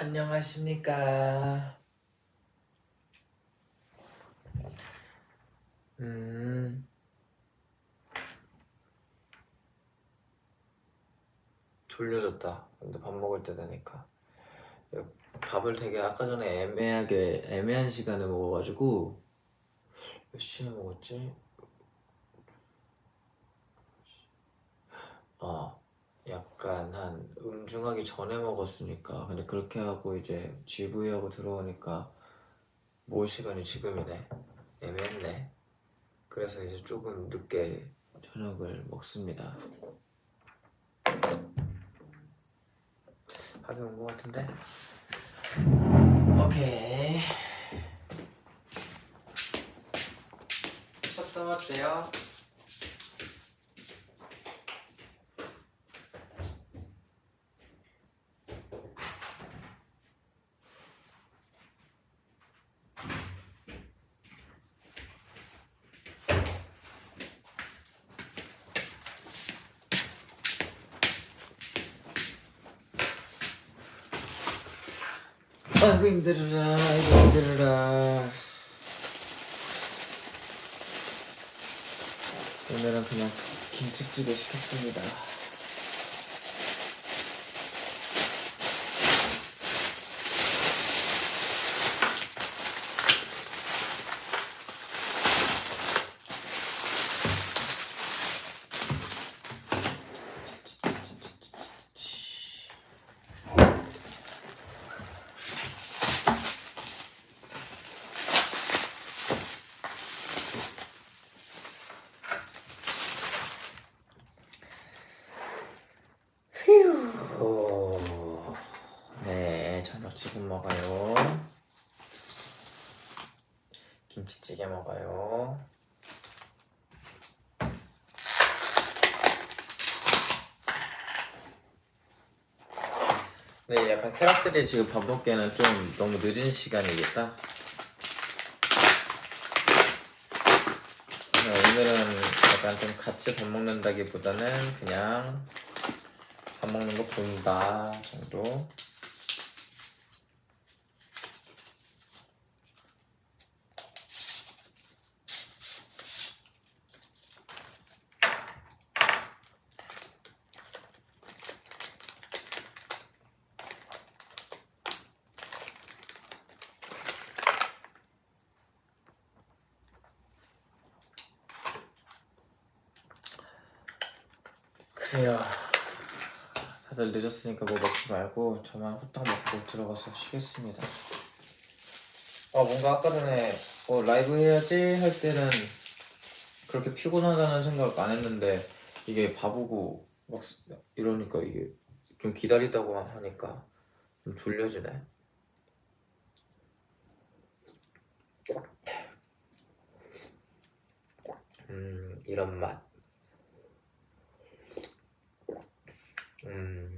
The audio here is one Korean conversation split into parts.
안녕하십니까. 음. 졸려졌다. 근데 밥 먹을 때 되니까. 밥을 되게 아까 전에 애매하게, 애매한 시간에 먹어가지고, 몇 시에 먹었지? 어, 약간 한 음중하기 전에 먹었으니까. 근데 그렇게 하고 이제 GV하고 들어오니까, 모을 시간이 지금이네. 애매했네. 그래서 이제 조금 늦게 저녁을 먹습니다. 밥이 온 것 같은데? 오케이. 쳤다 왔대요. 아이고 힘들어라 아이고 힘들어라. 오늘은 그냥 김치찌개 시켰습니다 휴. 네 저녁 지금 먹어요 김치찌개 먹어요 네 약간 테라스들이 지금 밥 먹기에는 좀 너무 늦은 시간이겠다 네, 오늘은 약간 좀 같이 밥 먹는다기보다는 그냥 밥 먹는 거 본다 정도. 그래요. 늦었으니까 뭐 먹지 말고 저만 후딱 먹고 들어가서 쉬겠습니다. 아 뭔가 아까 전에 어, 라이브 해야지 할 때는 그렇게 피곤하다는 생각 안 했는데 이게 바보고 막 쓰- 이러니까 이게 좀 기다리다고 하니까 좀 졸려지네. 음 이런 맛. 음.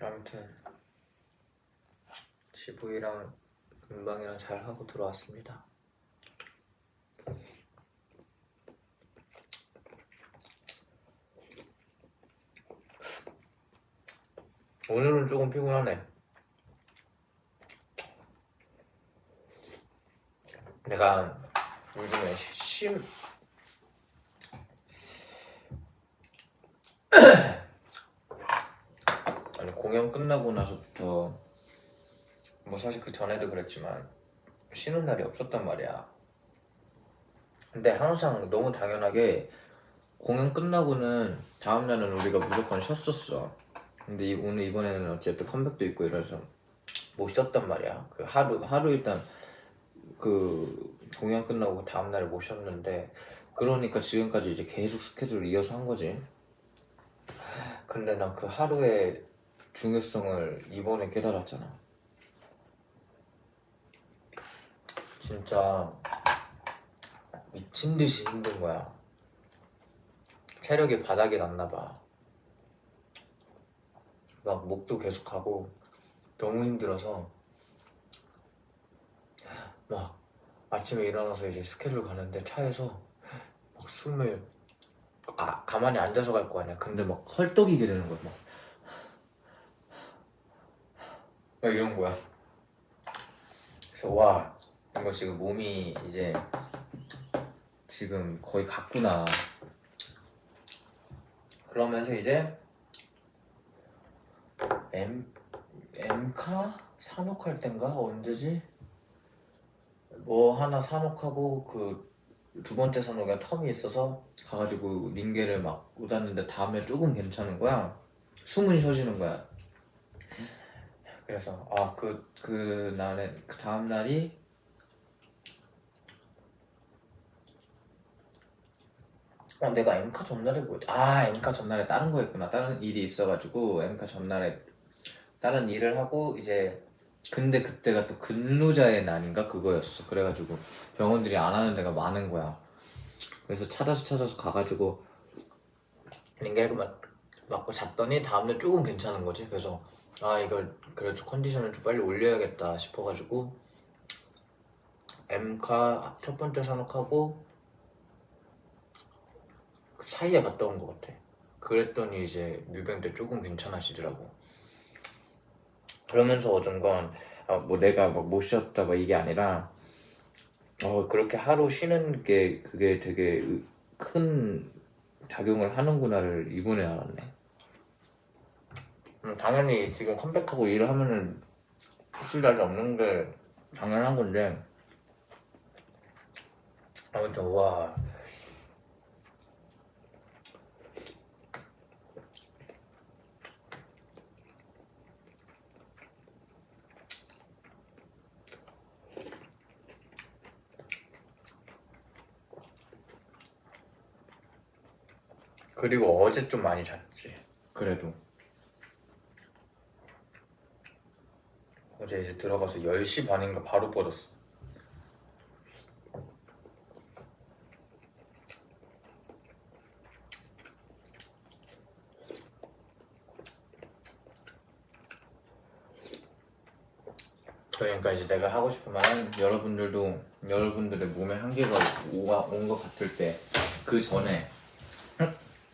아무튼 지부이랑 은방이랑 잘 하고 들어왔습니다. 오늘은 조금 피곤하네. 내가 요즘에 쉼 아니 공연 끝나고 나서부터 뭐 사실 그 전에도 그랬지만 쉬는 날이 없었단 말이야. 근데 항상 너무 당연하게 공연 끝나고는 다음 날은 우리가 무조건 쉬었었어. 근데 이- 오늘 이번에는 어쨌든 컴백도 있고 이래서 못 쉬었단 말이야. 그 하루 하루 일단 그 공연 끝나고 다음 날에 못 쉬었는데 그러니까 지금까지 이제 계속 스케줄을 이어서 한 거지. 근데 난 그 하루의 중요성을 이번에 깨달았잖아. 진짜 미친 듯이 힘든 거야. 체력이 바닥이 났나 봐. 막 목도 계속 가고 너무 힘들어서 막 아침에 일어나서 이제 스케줄 가는데 차에서 막 숨을 아 가만히 앉아서 갈 거 아니야. 근데 막 헐떡이게 되는 거야. 막, 막 이런 거야. 그래서 와 이거 지금 몸이 이제 지금 거의 갔구나. 그러면서 이제 M M카 산옥할 땐가 언제지? 뭐 하나 산옥하고 그 두 번째 산옥에 텀이 있어서 가가지고 링게를 막 꽂았는데 다음에 조금 괜찮은 거야. 숨은 쉬어지는 거야. 그래서 아그그 날에 그 다음 날이 어 내가 엠카 전날에 뭐였지? 아 엠카 전날에 다른 거 했구나. 다른 일이 있어가지고 엠카 전날에 다른 일을 하고 이제 근데 그때가 또 근로자의 날인가 그거였어. 그래가지고 병원들이 안 하는 데가 많은 거야. 그래서 찾아서 찾아서 가가지고 링겔그 맞, 맞고 잤더니 다음날 조금 괜찮은 거지. 그래서 아 이걸 그래도 컨디션을 좀 빨리 올려야겠다 싶어가지고 M카 첫 번째 산옥하고 그 사이에 갔다 온 것 같아. 그랬더니 이제 뮤뱅 때 조금 괜찮아지더라고. 그러면서 어쩐건 아, 뭐 내가 막 못 쉬었다 막 이게 아니라 어 그렇게 하루 쉬는 게 그게 되게 큰 작용을 하는구나를 이번에 알았네. 음, 당연히 지금 컴백하고 일을 하면은 쉴 날이 없는 게 당연한 건데 아무튼 와 그리고 어제 좀 많이 잤지. 그래도. 어제 이제 들어가서 10시 반인가 바로 뻗었어. 그러니까 이제 내가 하고 싶은 말은 여러분들도 여러분들의 몸에 한계가 온 것 같을 때 그 전에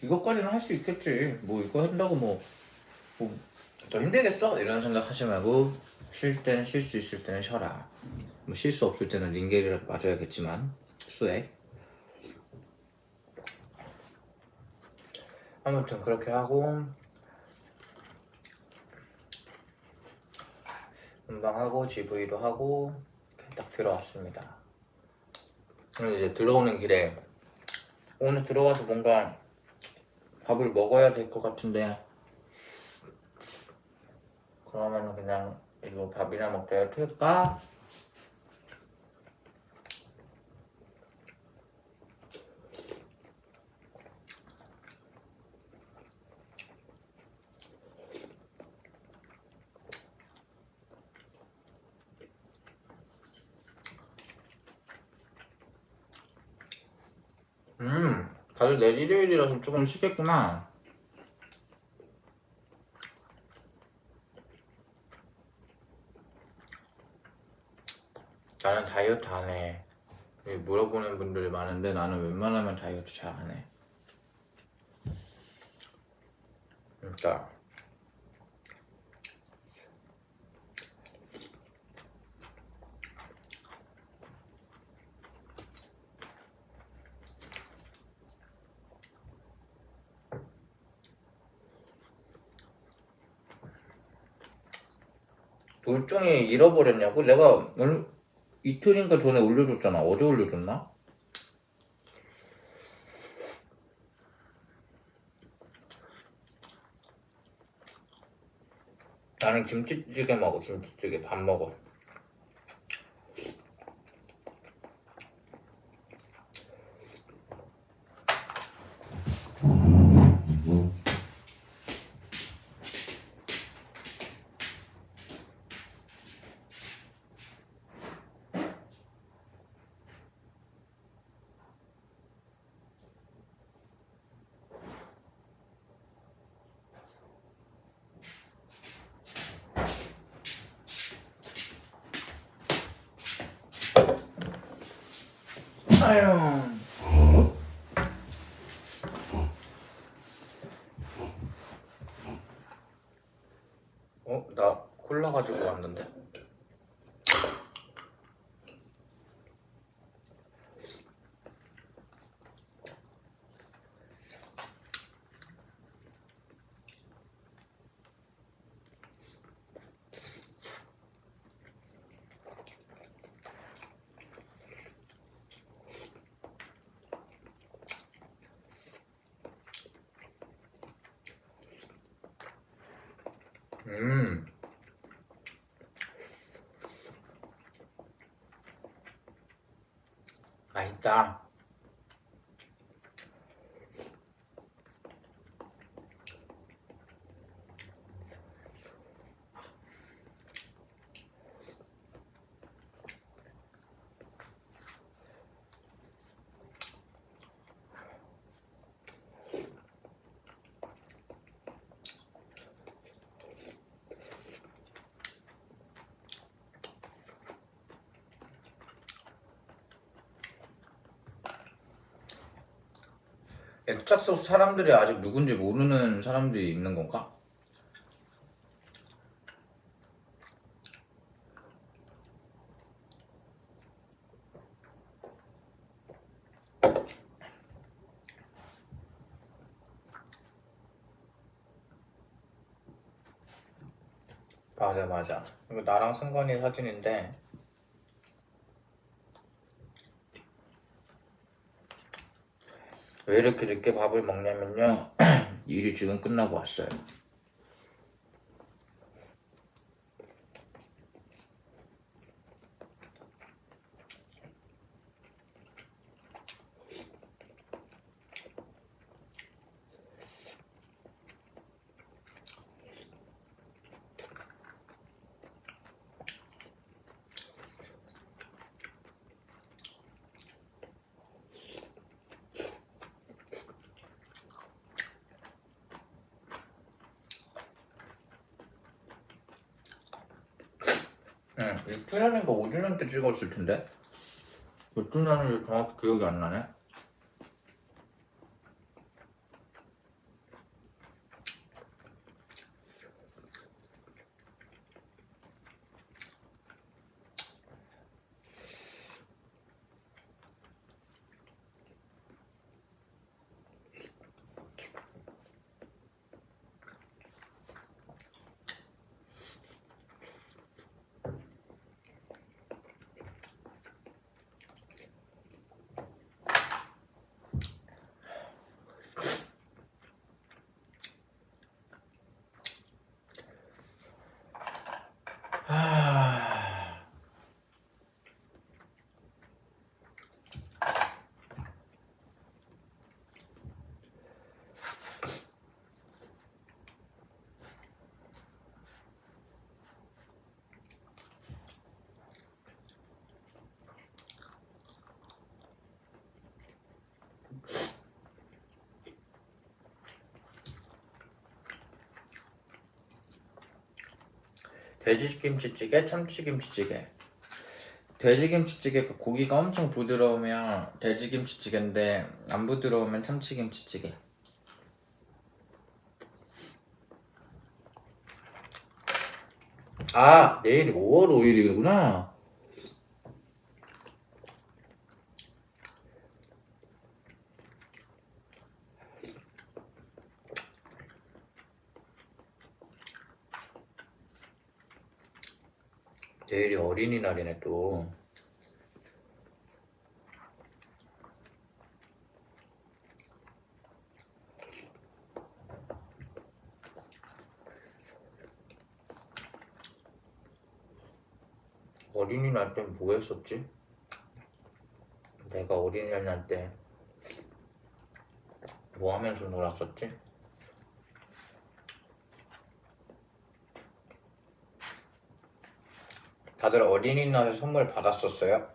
이것까지는 할 수 있겠지. 뭐 이거 한다고 뭐, 뭐, 더 힘들겠어? 이런 생각 하지 말고, 쉴 때는 쉴 수 있을 때는 쉬어라. 뭐 쉴 수 없을 때는 링겔이라도 맞아야겠지만, 수액. 아무튼 그렇게 하고, 운동하고, GV도 하고, 딱 들어왔습니다. 그래서 이제 들어오는 길에, 오늘 들어가서 뭔가 밥을 먹어야 될 것 같은데 그러면 그냥 이거 밥이나 먹자고 틀까? 음, 다들 내일 일요일이라서 조금 쉬겠구나. 나는 다이어트 안 해. 물어보는 분들이 많은데 나는 웬만하면 다이어트 잘 안 해. 그러니까 돌종이 잃어버렸냐고? 내가 얼- 이틀인가 전에 올려줬잖아. 어제 올려줬나? 나는 김치찌개 먹어. 김치찌개 밥 먹어. 올라가지고 왔는데? 맛있 사람들이 아직 누군지 모르는 사람들이 있는 건가? 맞아 맞아 이거 나랑 승관이 사진인데 왜 이렇게 늦게 밥을 먹냐면요. 일이 지금 끝나고 왔어요 응 6주년인가 5주년 때 찍었을 텐데? 몇 주년인지 정확히 기억이 안 나네 돼지김치찌개, 참치김치찌개. 돼지김치찌개 그 고기가 엄청 부드러우면 돼지김치찌개인데 안 부드러우면 참치김치찌개. 아 내일이 5월 5일이구나. 내일이 어린이날이네 또. 어린이날 때 뭐 했었지? 내가 어린이날 때 뭐 하면서 놀았었지? 다들 어린이날에 선물 받았었어요?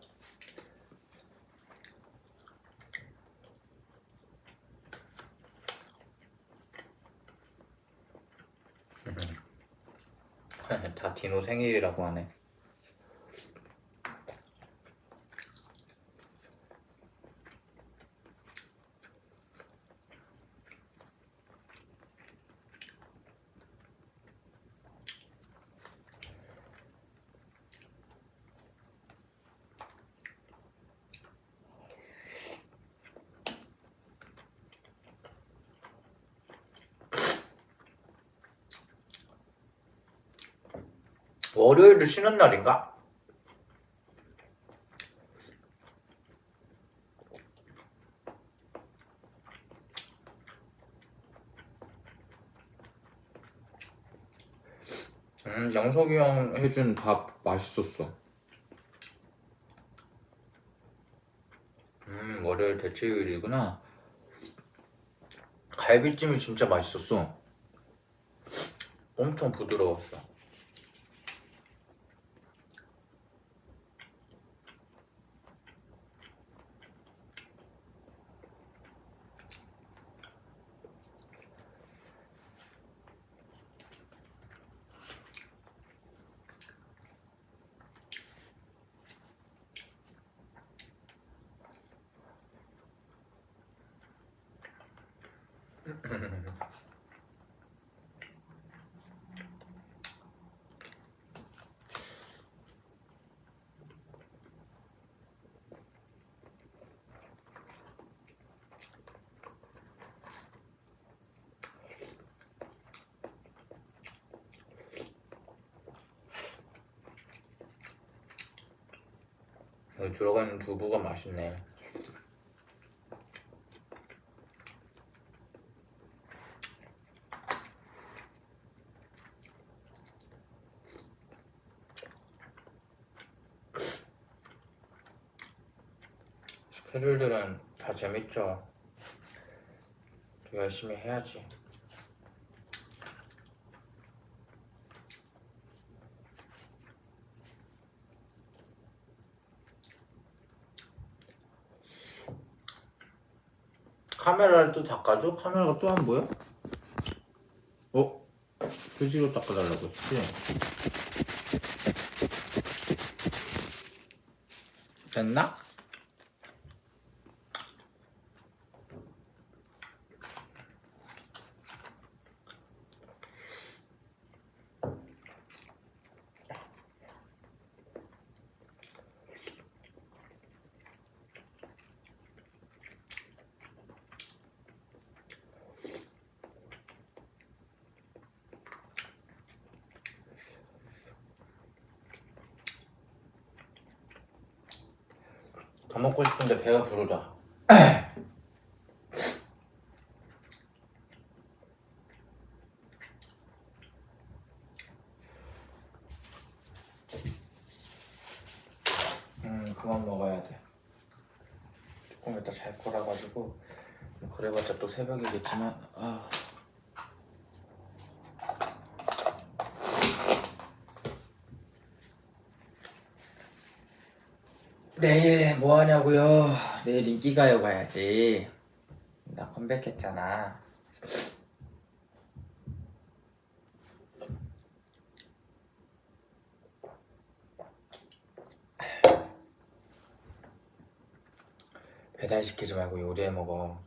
다 디노 생일이라고 하네. 월요일은 쉬는 날인가? 음, 영석이 형 해준 밥 맛있었어. 음, 월요일 대체요일이구나. 갈비찜이 진짜 맛있었어. 엄청 부드러웠어. 여기 들어가는 두부가 맛있네. 스케줄들은 다 재밌죠. 열심히 해야지. 카메라를 또 닦아줘? 카메라가 또 안 보여? 어? 휴지로 닦아달라고 했지? 됐나? 더 먹고 싶은데 배가 부르다. 음, 그만 먹어야 돼. 조금 이따 잘 거라 가지고 뭐 그래봤자 또 새벽이겠지만 아. 내일 뭐 하냐고요? 내일 인기가요 가야지. 나 컴백했잖아. 배달 시키지 말고 요리해 먹어.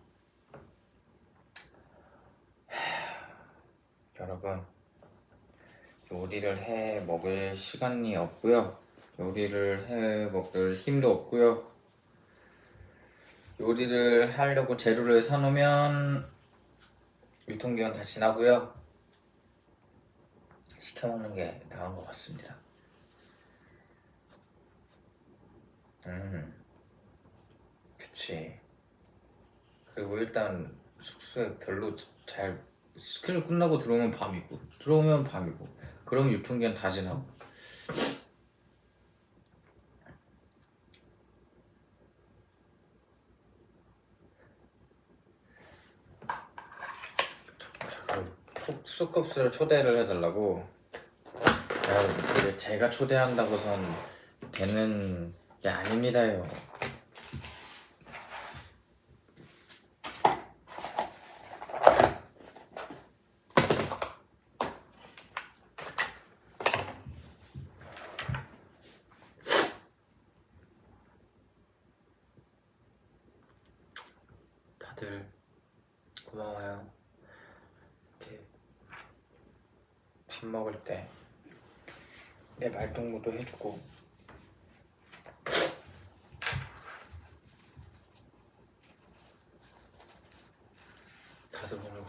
여러분, 요리를 해 먹을 시간이 없고요. 요리를 해 먹을 힘도 없고요. 요리를 하려고 재료를 사놓으면 유통기한 다 지나고요. 시켜 먹는 게 나은 것 같습니다. 음, 그치. 그리고 일단 숙소에 별로 잘 스케줄 끝나고 들어오면 밤이고 들어오면 밤이고 그럼 유통기한 다 지나고 푹 수컵스를 초대를 해달라고. 그게 제가 초대한다고선 되는 게 아닙니다요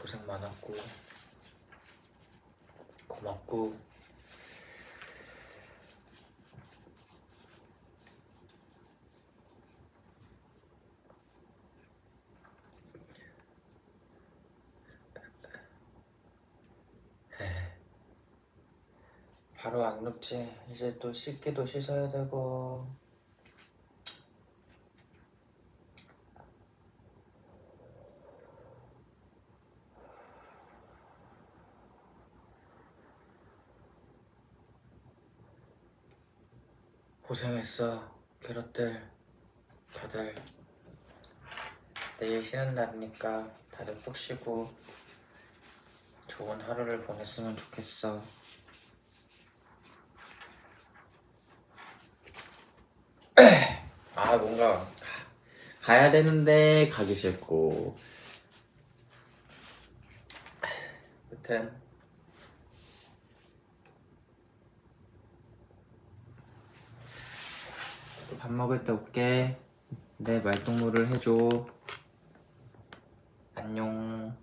고생 많았고 고맙고. 바로 안 눕지 이제 또 씻기도 씻어야 되고. 고생했어, 캐럿들. 다들 내일 쉬는 날이니까 다들 푹 쉬고 좋은 하루를 보냈으면 좋겠어. 아 뭔가 가, 가야 되는데 가기 싫고. 여튼 밥 먹을 때 올게. 내 말동무를 해줘. 안녕.